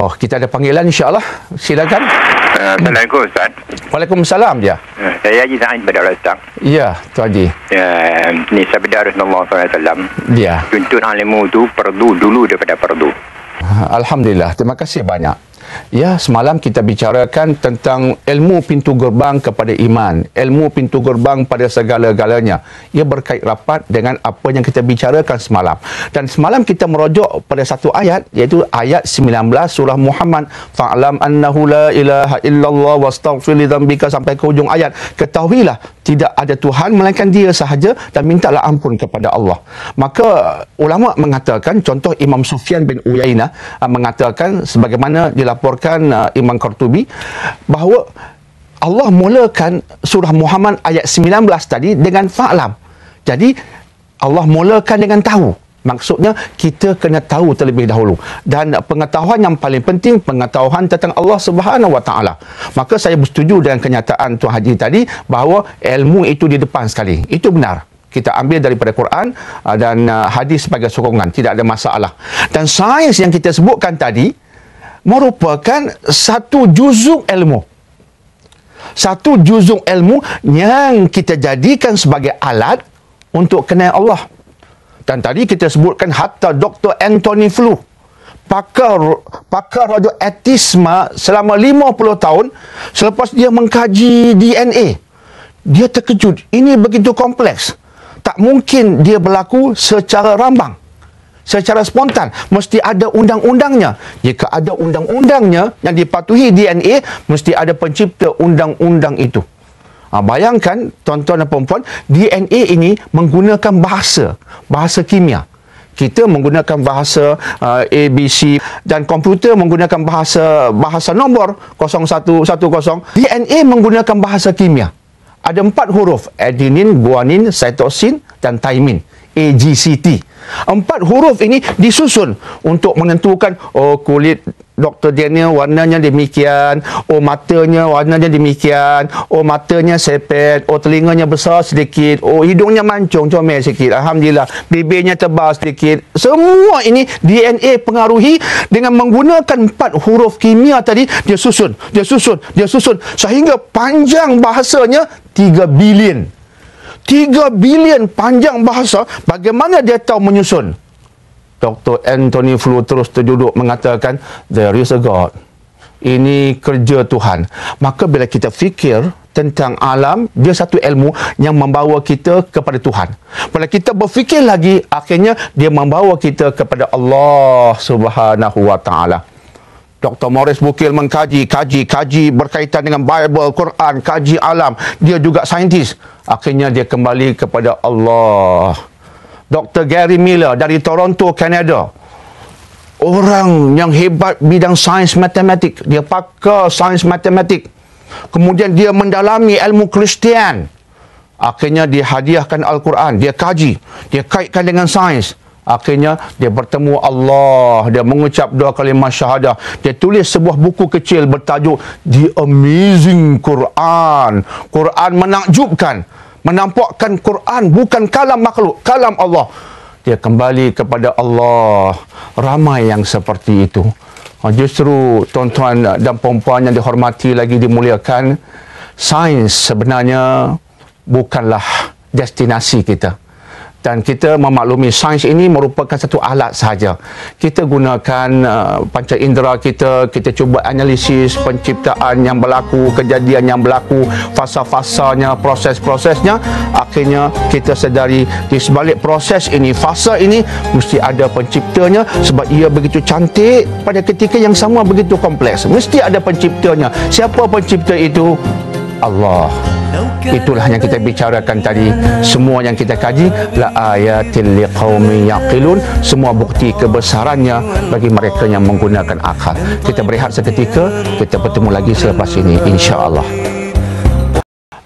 Oh, kita ada panggilan insya-Allah. Silakan. Uh, Assalamualaikum Ustaz. Waalaikumsalam dia. Uh, saya Haji Sa'id pada Ustaz. Ya, tu Haji. Uh, ni sabda Rasulullah SAW. Ya. Tuntut ilmu tu perlu dulu daripada perlu. Alhamdulillah. Terima kasih banyak. Ya, semalam kita bicarakan tentang ilmu pintu gerbang kepada iman, ilmu pintu gerbang pada segala-galanya. Ia berkait rapat dengan apa yang kita bicarakan semalam. Dan semalam kita merujuk pada satu ayat iaitu ayat 19 surah Muhammad, fa'lam annahu la ilaha illallah wastaghfir li dhanbika sampai ke hujung ayat. Ketahuilah tidak ada Tuhan melainkan dia sahaja dan mintalah ampun kepada Allah. Maka ulama mengatakan contoh Imam Sufyan bin Uyainah uh, mengatakan sebagaimana dilaporkan uh, Imam Qurtubi bahawa Allah mulakan surah Muhammad ayat 19 tadi dengan fa'lam. Jadi Allah mulakan dengan tahu. Maksudnya kita kena tahu terlebih dahulu dan pengetahuan yang paling penting pengetahuan tentang Allah Subhanahu Wa Taala. Maka saya bersetuju dengan kenyataan Tuan Haji tadi bahawa ilmu itu di depan sekali. Itu benar. Kita ambil daripada Quran uh, dan uh, hadis sebagai sokongan, tidak ada masalah. Dan sains yang kita sebutkan tadi merupakan satu juzuk ilmu. Satu juzuk ilmu yang kita jadikan sebagai alat untuk kenal Allah. Dan tadi kita sebutkan hatta Dr. Anthony Flew pakar pakar radioaktisma selama 50 tahun selepas dia mengkaji DNA dia terkejut ini begitu kompleks tak mungkin dia berlaku secara rambang secara spontan mesti ada undang-undangnya jika ada undang-undangnya yang dipatuhi DNA mesti ada pencipta undang-undang itu Ha, bayangkan tuan-tuan dan puan DNA ini menggunakan bahasa, bahasa kimia. Kita menggunakan bahasa uh, ABC dan komputer menggunakan bahasa bahasa nombor 0110. DNA menggunakan bahasa kimia. Ada empat huruf, adenin, guanin, cytosine dan thymine. AGCT. Empat huruf ini disusun untuk menentukan oh kulit Dr. Daniel warnanya demikian, oh matanya warnanya demikian, oh matanya sepet, oh telinganya besar sedikit, oh hidungnya mancung comel sikit. Alhamdulillah, bibirnya tebal sedikit. Semua ini DNA pengaruhi dengan menggunakan empat huruf kimia tadi dia susun, dia susun, dia susun sehingga panjang bahasanya 3 bilion. 3 bilion panjang bahasa bagaimana dia tahu menyusun Dr. Anthony Flew terus terduduk mengatakan there is a God. Ini kerja Tuhan. Maka bila kita fikir tentang alam, dia satu ilmu yang membawa kita kepada Tuhan. Bila kita berfikir lagi, akhirnya dia membawa kita kepada Allah Subhanahu wa taala. Dr. Morris Bukil mengkaji, kaji, kaji berkaitan dengan Bible, Quran, kaji alam. Dia juga saintis. Akhirnya dia kembali kepada Allah. Dr. Gary Miller dari Toronto, Canada. Orang yang hebat bidang sains matematik. Dia pakar sains matematik. Kemudian dia mendalami ilmu Kristian. Akhirnya dia hadiahkan Al-Quran. Dia kaji. Dia kaitkan dengan sains. Akhirnya dia bertemu Allah. Dia mengucap dua kalimah syahadah. Dia tulis sebuah buku kecil bertajuk The Amazing Quran. Quran menakjubkan menampakkan Quran bukan kalam makhluk, kalam Allah. Dia kembali kepada Allah. Ramai yang seperti itu. Ha, justru tuan-tuan dan puan yang dihormati lagi dimuliakan, sains sebenarnya bukanlah destinasi kita dan kita memaklumi sains ini merupakan satu alat sahaja. Kita gunakan uh, panca indera kita, kita cuba analisis penciptaan yang berlaku, kejadian yang berlaku, fasa-fasanya, proses-prosesnya. Akhirnya kita sedari di sebalik proses ini, fasa ini mesti ada penciptanya sebab ia begitu cantik pada ketika yang sama begitu kompleks. Mesti ada penciptanya. Siapa pencipta itu? Allah. Itulah yang kita bicarakan tadi. Semua yang kita kaji la ayatil liqaumin yaqilun, semua bukti kebesarannya bagi mereka yang menggunakan akal. Kita berehat seketika, kita bertemu lagi selepas ini insya-Allah.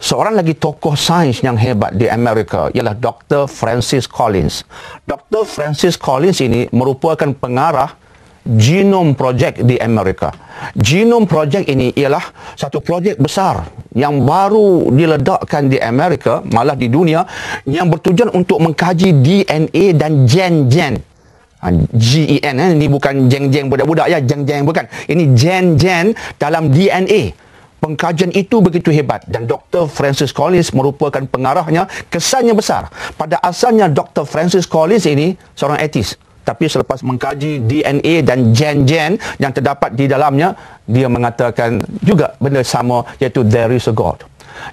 Seorang lagi tokoh sains yang hebat di Amerika ialah Dr. Francis Collins. Dr. Francis Collins ini merupakan pengarah Genome Project di Amerika. Genome Project ini ialah satu projek besar yang baru diledakkan di Amerika, malah di dunia, yang bertujuan untuk mengkaji DNA dan gen-gen Ha, G-E-N eh. Ini bukan jeng-jeng budak-budak ya. Jeng-jeng bukan. Ini gen-gen dalam DNA. Pengkajian itu begitu hebat. Dan Dr. Francis Collins merupakan pengarahnya. Kesannya besar. Pada asalnya Dr. Francis Collins ini seorang etis. Tapi selepas mengkaji DNA dan gen-gen yang terdapat di dalamnya, dia mengatakan juga benda sama iaitu there is a God.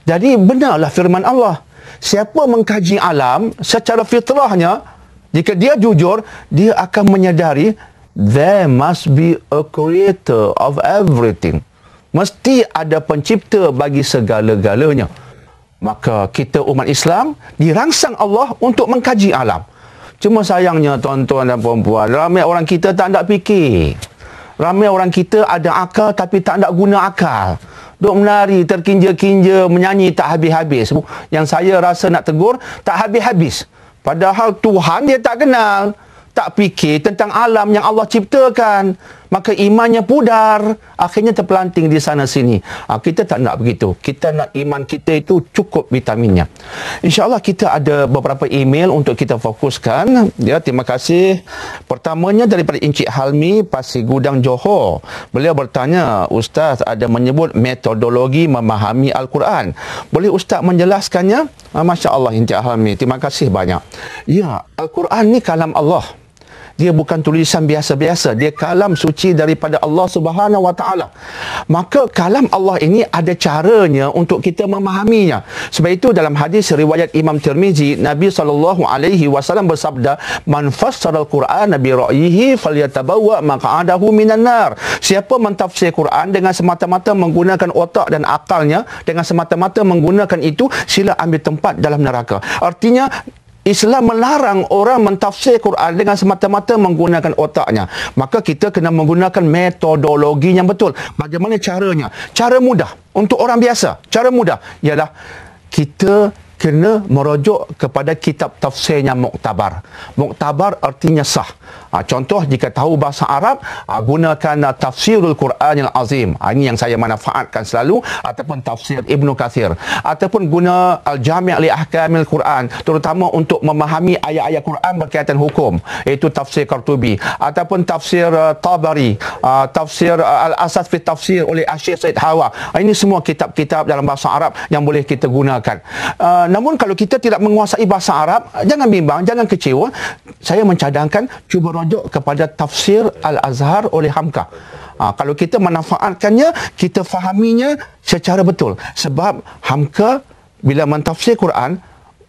Jadi benarlah firman Allah. Siapa mengkaji alam secara fitrahnya, jika dia jujur, dia akan menyadari there must be a creator of everything. Mesti ada pencipta bagi segala-galanya. Maka kita umat Islam dirangsang Allah untuk mengkaji alam. Cuma sayangnya tuan-tuan dan puan-puan, ramai orang kita tak nak fikir. Ramai orang kita ada akal tapi tak nak guna akal. Duk menari, terkinja-kinja, menyanyi tak habis-habis. Yang saya rasa nak tegur, tak habis-habis. Padahal Tuhan dia tak kenal. Tak fikir tentang alam yang Allah ciptakan maka imannya pudar. Akhirnya terpelanting di sana sini. Ha, kita tak nak begitu. Kita nak iman kita itu cukup vitaminnya. Insyaallah kita ada beberapa email untuk kita fokuskan. Ya terima kasih. Pertamanya daripada Encik Halmi Pasir Gudang Johor. Beliau bertanya ustaz ada menyebut metodologi memahami al-Quran. Boleh ustaz menjelaskannya? Ha, masya-Allah Encik Halmi. Terima kasih banyak. Ya al-Quran ni kalam Allah dia bukan tulisan biasa-biasa. Dia kalam suci daripada Allah Subhanahu wa taala. Maka kalam Allah ini ada caranya untuk kita memahaminya. Sebab itu dalam hadis riwayat Imam Tirmizi Nabi sallallahu alaihi wasallam bersabda man fassara al-Quran bi ra'yihi falyatabawwa maq'adahu minan nar. Siapa mentafsir Quran dengan semata-mata menggunakan otak dan akalnya dengan semata-mata menggunakan itu sila ambil tempat dalam neraka. Artinya Islam melarang orang mentafsir Quran dengan semata-mata menggunakan otaknya. Maka kita kena menggunakan metodologi yang betul. Bagaimana caranya? Cara mudah untuk orang biasa. Cara mudah ialah kita kena merujuk kepada kitab tafsirnya muktabar. Muktabar artinya sah. Ha, contoh jika tahu bahasa Arab, ha, gunakan uh, tafsirul Quran yang azim. Ha, ini yang saya manfaatkan selalu ataupun tafsir Ibnu Kathir ataupun guna al-jami' li ahkamil Quran terutama untuk memahami ayat-ayat Quran berkaitan hukum iaitu tafsir Qurtubi ataupun tafsir uh, Tabari, uh, tafsir uh, al-asas fi tafsir oleh Asyik Said Hawa. Ha, ini semua kitab-kitab dalam bahasa Arab yang boleh kita gunakan. Uh, namun kalau kita tidak menguasai bahasa Arab, jangan bimbang, jangan kecewa. Saya mencadangkan cuba rujuk kepada tafsir Al-Azhar oleh Hamka. Ha, kalau kita memanfaatkannya, kita fahaminya secara betul. Sebab Hamka bila mentafsir Quran,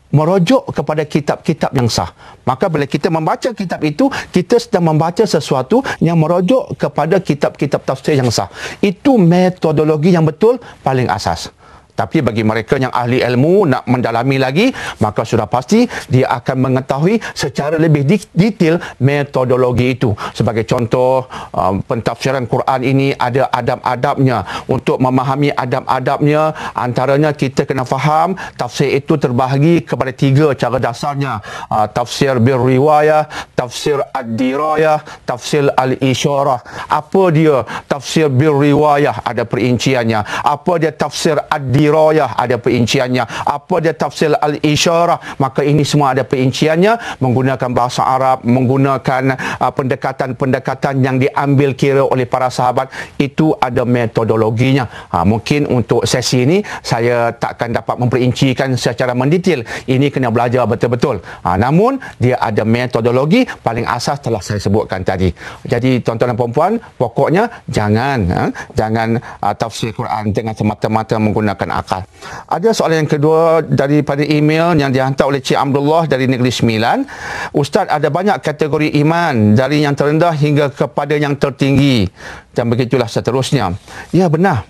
merujuk kepada kitab-kitab yang sah. Maka bila kita membaca kitab itu, kita sedang membaca sesuatu yang merujuk kepada kitab-kitab tafsir yang sah. Itu metodologi yang betul paling asas. Tapi bagi mereka yang ahli ilmu nak mendalami lagi, maka sudah pasti dia akan mengetahui secara lebih detail metodologi itu. Sebagai contoh, um, pentafsiran Quran ini ada adab-adabnya. Untuk memahami adab-adabnya, antaranya kita kena faham tafsir itu terbahagi kepada tiga cara dasarnya. Uh, tafsir bir-riwayah, tafsir ad-dirayah, tafsir al-isyarah. Apa dia tafsir bir-riwayah? Ada perinciannya. Apa dia tafsir ad-dirayah? Dirayah ada perinciannya. Apa dia tafsir al-isyarah? Maka ini semua ada perinciannya menggunakan bahasa Arab menggunakan uh, pendekatan-pendekatan yang diambil kira oleh para sahabat. Itu ada metodologinya. Ha, mungkin untuk sesi ini saya takkan dapat memperincikan secara mendetail. Ini kena belajar betul-betul. Ha, namun dia ada metodologi paling asas telah saya sebutkan tadi. Jadi tuan-tuan dan puan-puan pokoknya jangan ha, jangan uh, tafsir Quran dengan semata-mata menggunakan akal. Ada soalan yang kedua daripada email yang dihantar oleh Cik Abdullah dari Negeri Sembilan. Ustaz, ada banyak kategori iman dari yang terendah hingga kepada yang tertinggi. Dan begitulah seterusnya. Ya, benar.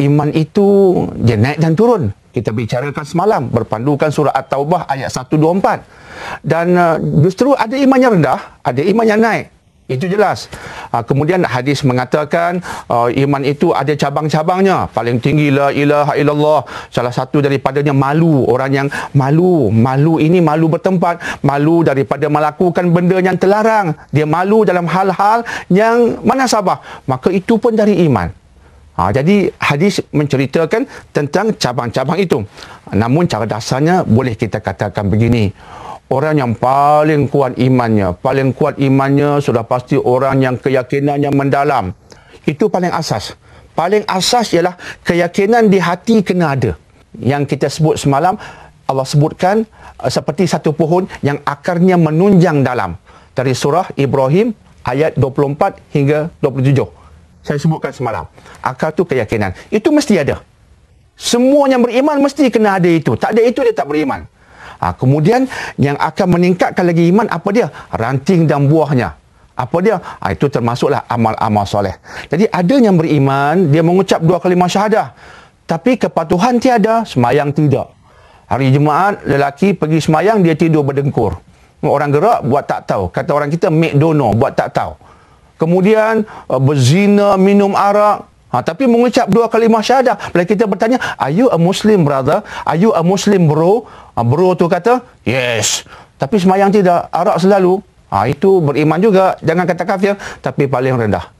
Iman itu dia naik dan turun. Kita bicarakan semalam berpandukan surah At-Taubah ayat 124. Dan uh, justru ada iman yang rendah, ada iman yang naik. Itu jelas. Ha, kemudian hadis mengatakan uh, iman itu ada cabang-cabangnya. Paling tinggi la ilaha illallah. Salah satu daripadanya malu. Orang yang malu. Malu ini malu bertempat. Malu daripada melakukan benda yang terlarang. Dia malu dalam hal-hal yang mana sabah. Maka itu pun dari iman. Ha, jadi hadis menceritakan tentang cabang-cabang itu. Namun cara dasarnya boleh kita katakan begini orang yang paling kuat imannya. Paling kuat imannya sudah pasti orang yang keyakinannya mendalam. Itu paling asas. Paling asas ialah keyakinan di hati kena ada. Yang kita sebut semalam, Allah sebutkan uh, seperti satu pohon yang akarnya menunjang dalam. Dari surah Ibrahim ayat 24 hingga 27. Saya sebutkan semalam. Akar tu keyakinan. Itu mesti ada. Semua yang beriman mesti kena ada itu. Tak ada itu dia tak beriman. Ha, kemudian yang akan meningkatkan lagi iman apa dia? Ranting dan buahnya. Apa dia? Ha, itu termasuklah amal-amal soleh. Jadi ada yang beriman, dia mengucap dua kalimah syahadah. Tapi kepatuhan tiada, semayang tidak. Hari Jumaat, lelaki pergi semayang, dia tidur berdengkur. Orang gerak, buat tak tahu. Kata orang kita, make dono, buat tak tahu. Kemudian, uh, berzina, minum arak, Ha, tapi mengucap dua kalimah syahadah. Bila kita bertanya, are you a Muslim brother? Are you a Muslim bro? Ha, bro tu kata, yes. Tapi semayang tidak, arak selalu. Ha, itu beriman juga. Jangan kata kafir, tapi paling rendah.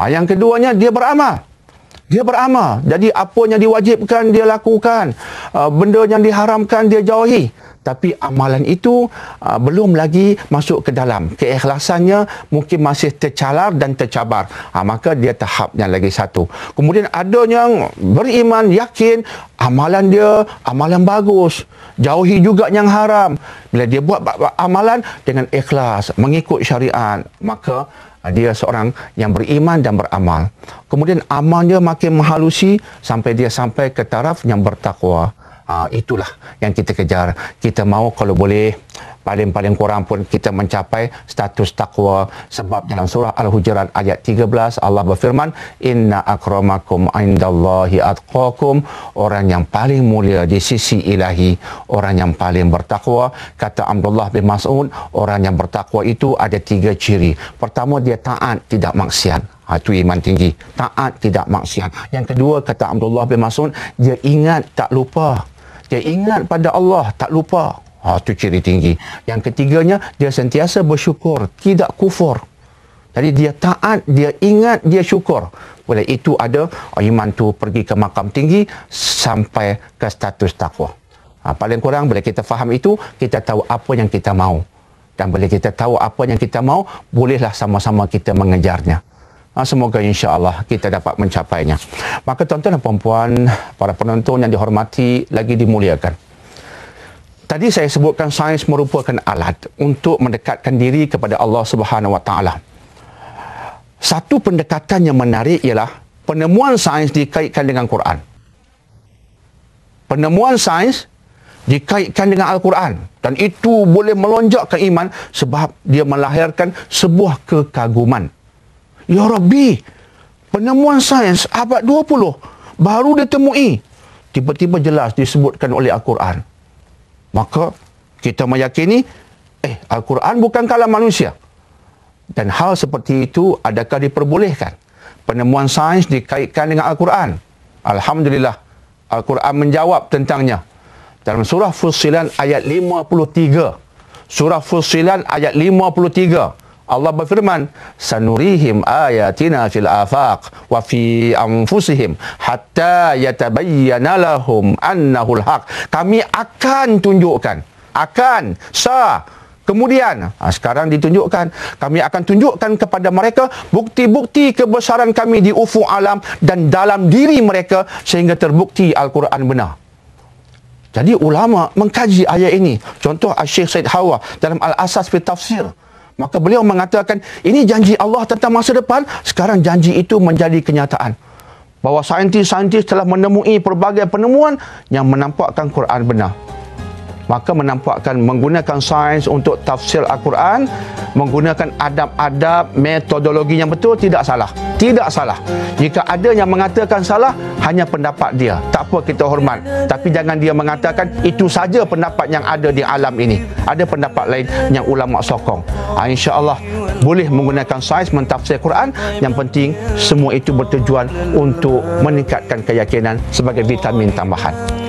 Ha, yang keduanya, dia beramal. Dia beramal. Jadi apa yang diwajibkan, dia lakukan. Ha, benda yang diharamkan, dia jauhi. Tapi amalan itu uh, belum lagi masuk ke dalam. Keikhlasannya mungkin masih tercalar dan tercabar. Ha, maka dia tahap yang lagi satu. Kemudian ada yang beriman yakin amalan dia amalan bagus. Jauhi juga yang haram. Bila dia buat amalan dengan ikhlas mengikut syariat maka uh, dia seorang yang beriman dan beramal kemudian amalnya makin menghalusi sampai dia sampai ke taraf yang bertakwa Uh, itulah yang kita kejar. Kita mahu kalau boleh paling-paling kurang pun kita mencapai status takwa sebab dalam surah Al-Hujurat ayat 13 Allah berfirman inna akramakum indallahi atqakum orang yang paling mulia di sisi ilahi orang yang paling bertakwa kata Abdullah bin Mas'ud orang yang bertakwa itu ada tiga ciri pertama dia taat tidak maksiat Ha, itu iman tinggi. Taat tidak maksiat. Yang kedua, kata Abdullah bin Mas'ud, dia ingat tak lupa. Dia ingat pada Allah, tak lupa. Ha, itu ciri tinggi. Yang ketiganya, dia sentiasa bersyukur, tidak kufur. Jadi dia taat, dia ingat, dia syukur. Boleh itu ada iman tu pergi ke makam tinggi sampai ke status takwa. Ha, paling kurang bila kita faham itu, kita tahu apa yang kita mahu. Dan bila kita tahu apa yang kita mahu, bolehlah sama-sama kita mengejarnya. Ha, semoga insya Allah kita dapat mencapainya. Maka tuan-tuan dan puan para penonton yang dihormati lagi dimuliakan. Tadi saya sebutkan sains merupakan alat untuk mendekatkan diri kepada Allah Subhanahu Wa Taala. Satu pendekatan yang menarik ialah penemuan sains dikaitkan dengan Quran. Penemuan sains dikaitkan dengan Al-Quran dan itu boleh melonjakkan iman sebab dia melahirkan sebuah kekaguman Ya Rabbi, penemuan sains abad 20 baru ditemui. Tiba-tiba jelas disebutkan oleh Al-Quran. Maka kita meyakini, eh Al-Quran bukan kalam manusia. Dan hal seperti itu adakah diperbolehkan? Penemuan sains dikaitkan dengan Al-Quran. Alhamdulillah, Al-Quran menjawab tentangnya. Dalam surah Fusilan ayat 53. Surah Fusilan ayat 53. Allah berfirman sanurihim ayatina fil afaq wa fi anfusihim hatta yatabayyana lahum annahu alhaq kami akan tunjukkan akan sa kemudian ha, sekarang ditunjukkan kami akan tunjukkan kepada mereka bukti-bukti kebesaran kami di ufuk alam dan dalam diri mereka sehingga terbukti al-Quran benar. Jadi ulama mengkaji ayat ini. Contoh Syekh Said Hawa dalam al-asas fi tafsir Maka beliau mengatakan, ini janji Allah tentang masa depan, sekarang janji itu menjadi kenyataan. Bahawa saintis-saintis telah menemui pelbagai penemuan yang menampakkan Quran benar maka menampakkan menggunakan sains untuk tafsir Al-Quran menggunakan adab-adab metodologi yang betul tidak salah. Tidak salah. Jika ada yang mengatakan salah hanya pendapat dia. Tak apa kita hormat. Tapi jangan dia mengatakan itu saja pendapat yang ada di alam ini. Ada pendapat lain yang ulama sokong. Ha, insyaAllah boleh menggunakan sains mentafsir Quran. Yang penting semua itu bertujuan untuk meningkatkan keyakinan sebagai vitamin tambahan